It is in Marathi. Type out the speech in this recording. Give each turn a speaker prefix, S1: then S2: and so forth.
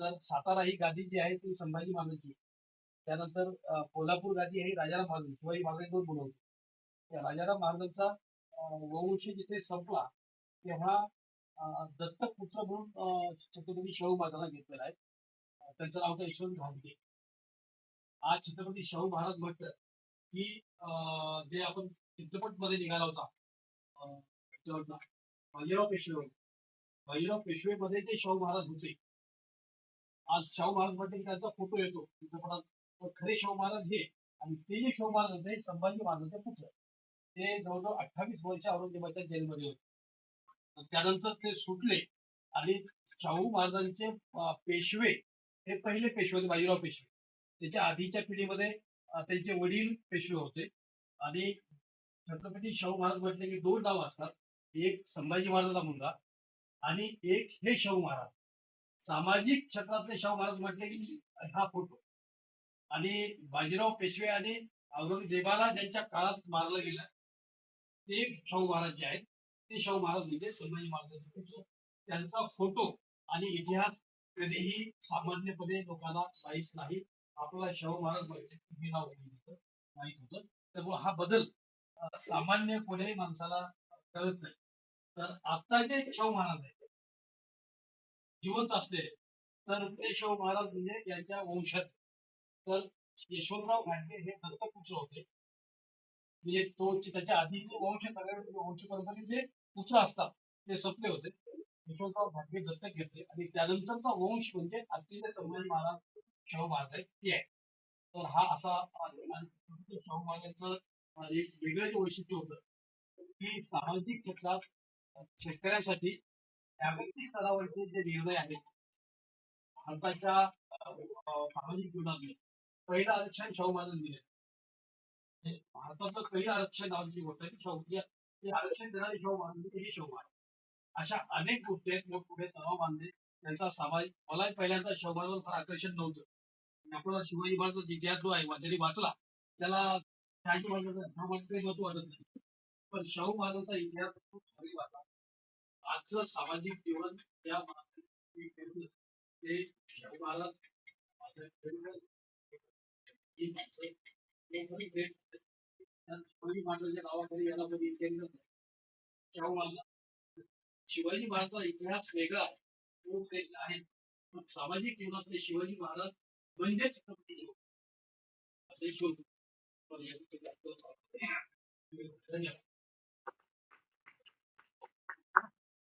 S1: तर सातारा ही गादी जी आहे ती संभाजी महाराजांची त्यानंतर कोल्हापूर गादी आहे राजाराम महाराज शिवाजी महाराजांनी दोन बनवली. त्या राजाराम महाराजांचा वंश जिथे संपला तेव्हा दत्तक पुत्र म्हणून छत्रपती शाहू महाराजांना घेतलेला आहे. त्यांचं नाव होतं यशवंत घाटगे आज छत्रपती शाहू महाराज म्हटलं की अं, जे आपण चित्रपटमध्ये निघाला होता अं, बाजीराव पेशवे. बाजीराव पेशवे मध्ये ते शाहू महाराज होते. आज शाहू महाराज म्हटलं की त्यांचा फोटो येतो. चित्रपटात. खरे शाहू महाराज हे आणि ते जे शाहू महाराज होते संभाजी महाराजांचे पुत्र. ते जवळजवळ अठ्ठावीस वर्ष औरंगजेबाच्या जेलमध्ये होते. त्यानंतर ते सुटले. आणि शाहू महाराजांचे पेशवे हे पहिले पेशवे होते बाजीराव पेशवे. त्याच्या आधीच्या पिढीमध्ये त्यांचे वडील पेशवे होते. आणि छत्रपती शाहू महाराज म्हटले की दोन नाव असतात. एक संभाजी महाराजांचा मुलगा आणि एक हे शाहू महाराज. सामाजिक क्षेत्रातले शाहू महाराज म्हटले की हा फोटो. आणि बाजीराव पेशवे आणि औरंगजेबाला ज्यांच्या काळात मारलं गेलं ते शाहू महाराज जे आहेत ते शाहू महाराज म्हणजे संभाजी महाराजांचे पुत्र म्हणजे त्यांचा फोटो आणि इतिहास कधीही सामान्यपणे लोकांना माहीत नाही. आपला शाहू महाराज माहिती नाव माहीत होतं. त्यामुळे हा बदल सामान्य कोणीही माणसाला कळत नाही. तर आता जे शाहू महाराज आहेत जिवंत असले तर केशव महाराज म्हणजे यांच्या वंशात तर यशवंतराव घाटगे हे दत्तपुत्र होते. म्हणजे तो त्याच्या आधीचे वंश वंश परंपरेचे पुत्र असतात ते संपले होते. यशवंतराव घाटगे दत्तक घेतले आणि त्यानंतरचा वंश म्हणजे अतिशय संभाजी महाराज शाहू महाराज आहेत ते आहे तर हा असा शाहू महाराजांचं एक वेगळं जे वैशिष्ट्य होतं. की सामाजिक क्षेत्रात शेतकऱ्यांसाठी जागतिक स्तरावरचे जे निर्णय आहेत भारताच्या सामाजिक जीवनातले पहिलं आरक्षण शाहू महाराजांनी दिले म्हणजे भारताचं पहिलं आरक्षण नावाची गोष्ट आहे की शाहू आरक्षण देणारे शाहू महाराज म्हणजे हे शाहू महाराज. अशा अनेक गोष्टी आहेत लोक पुढे तणाव मानले. त्यांचा सामाजिक मलाही पहिल्यांदा शाहू महाराजांवर फार आकर्षण नव्हतं. आणि आपल्याला शिवाजी महाराजांचा इतिहास जो आहे ज्यांनी वाचला त्याला शहाजी महाराजांचा शाहू महाराजांचं वाटत. नाही पण शाहू महाराजांचा इतिहास खूप भारी वाचा आजचं सामाजिक जीवन त्या ते शिवाजी महाराजांच्या नावाखाली याला कधी केलं नाही. शाहू महाराज शिवाजी महाराजांचा इतिहास वेगळा तो वेगळा आहे. पण सामाजिक जीवनातले शिवाजी महाराज म्हणजेच असे शोध पण धन्यवाद.